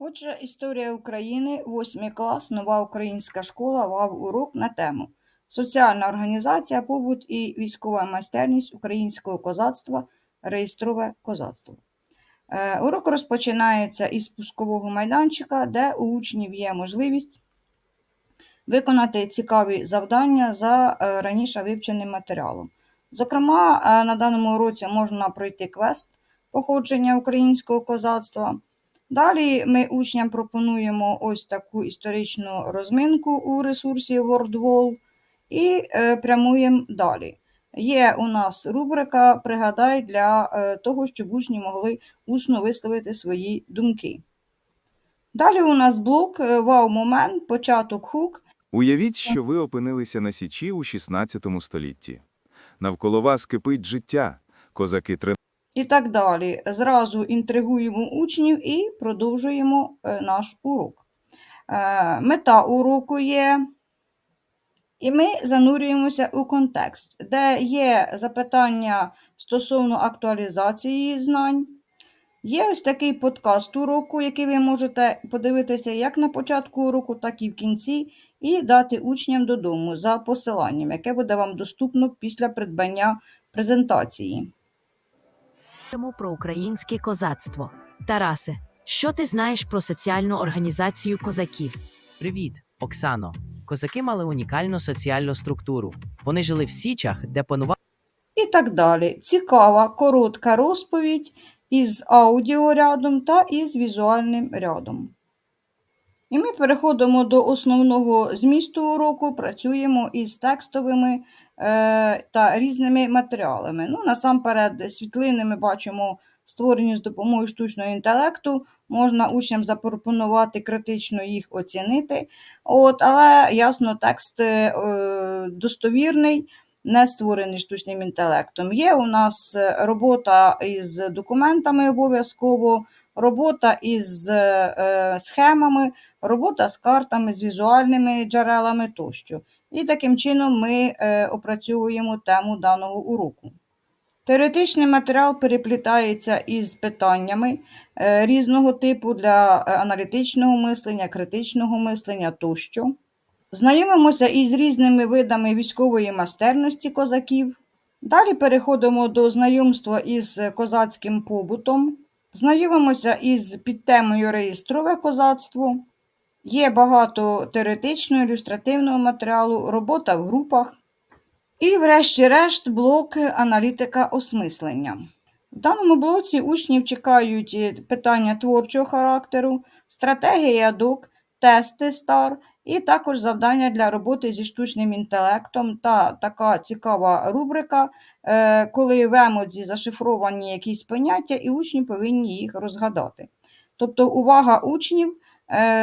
Отже, історія України, 8 клас, нова українська школа, вав урок на тему Соціальна організація, побут і військова майстерність українського козацтва, реєстрове козацтво. Е, Урок розпочинається із пускового майданчика, де у учнів є можливість виконати цікаві завдання за е, раніше вивченим матеріалом. Зокрема, е, на даному уроці можна пройти квест походження українського козацтва. Далі ми учням пропонуємо ось таку історичну розминку у ресурсі WordWall і е, прямуємо далі. Є у нас рубрика Пригадай для е, того, щоб учні могли усно висловити свої думки. Далі у нас блок е, Вау-момент, початок хук. Уявіть, що ви опинилися на Січі у 16 столітті. Навколо вас кипить життя. Козаки тренують і так далі. Зразу інтригуємо учнів і продовжуємо е, наш урок. Е, Мета уроку є, і ми занурюємося у контекст, де є запитання стосовно актуалізації знань. Є ось такий подкаст уроку, який ви можете подивитися як на початку уроку, так і в кінці, і дати учням додому за посиланням, яке буде вам доступно після придбання презентації. Про українське козацтво. Тарасе, що ти знаєш про соціальну організацію козаків? Привіт, Оксано. Козаки мали унікальну соціальну структуру. Вони жили в січах, де панував І так далі. Цікава, коротка розповідь із аудіорядом та із візуальним рядом. І ми переходимо до основного змісту уроку, працюємо із текстовими та різними матеріалами. Ну, насамперед, світлини ми бачимо створені з допомогою штучного інтелекту. Можна учням запропонувати критично їх оцінити. От, але ясно, текст е, достовірний, не створений штучним інтелектом. Є у нас робота із документами обов'язково, робота із е, схемами, робота з картами, з візуальними джерелами тощо. І таким чином ми е, опрацьовуємо тему даного уроку. Теоретичний матеріал переплітається із питаннями е, різного типу для е, аналітичного мислення, критичного мислення тощо. Знайомимося із різними видами військової майстерності козаків. Далі переходимо до знайомства із козацьким побутом. Знайомимося із підтемою реєстрове козацтво. Є багато теоретичного ілюстративного матеріалу, робота в групах. І, врешті-решт, блок аналітика осмислення. В даному блоці учнів чекають питання творчого характеру, стратегія ДОК, тести СТАР і також завдання для роботи зі штучним інтелектом та така цікава рубрика, е, коли в емодзі зашифровані якісь поняття, і учні повинні їх розгадати. Тобто увага учнів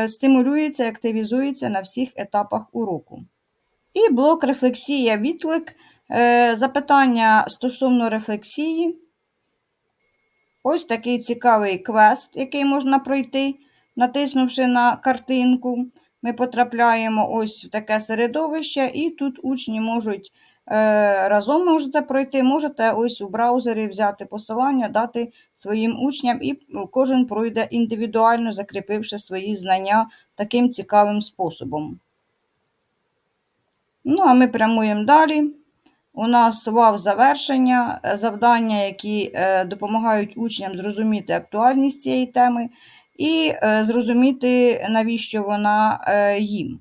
стимулюється і активізується на всіх етапах уроку. І блок рефлексія відклик. Е, запитання стосовно рефлексії. Ось такий цікавий квест, який можна пройти, натиснувши на картинку. Ми потрапляємо ось в таке середовище, і тут учні можуть е, разом можете пройти, можете ось у браузері взяти посилання, дати своїм учням, і кожен пройде індивідуально, закріпивши свої знання таким цікавим способом. Ну, а ми прямуємо далі. У нас вав завершення, е, завдання, які е, допомагають учням зрозуміти актуальність цієї теми і е, зрозуміти, навіщо вона їм.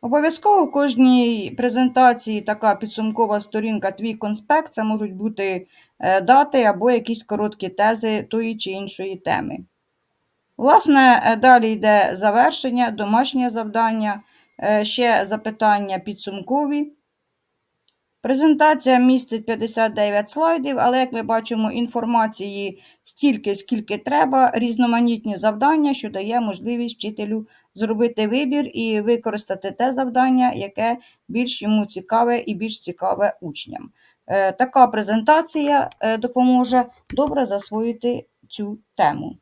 Обов'язково в кожній презентації така підсумкова сторінка Твій конспект це можуть бути дати або якісь короткі тези тої чи іншої теми. Власне, далі йде завершення, домашнє завдання. Е, ще запитання підсумкові. Презентація містить 59 слайдів, але, як ми бачимо, інформації стільки, скільки треба, різноманітні завдання, що дає можливість вчителю зробити вибір і використати те завдання, яке більш йому цікаве і більш цікаве учням. Е, така презентація е, допоможе добре засвоїти цю тему.